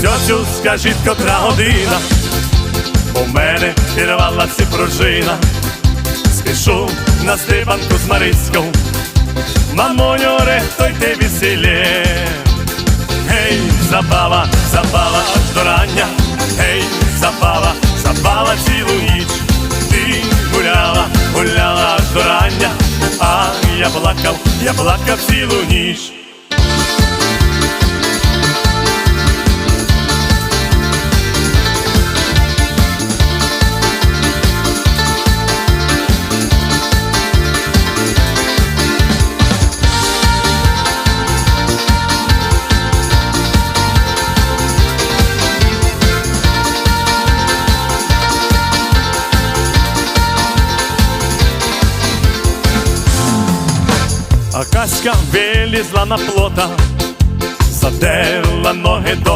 Цьоцю, скажіть, котра година, у мене пірвалася пружина, спішу на стрибанку з Марицьком, мамоню, рехтуйте весілє. Гей, забава, забава аж до рання, гей, забава, забава цілу ніч. Ти гуляла, гуляла аж до рання, а я плакав, я плакав цілу ніч. А Каська вилізла на плота, задерла ноги до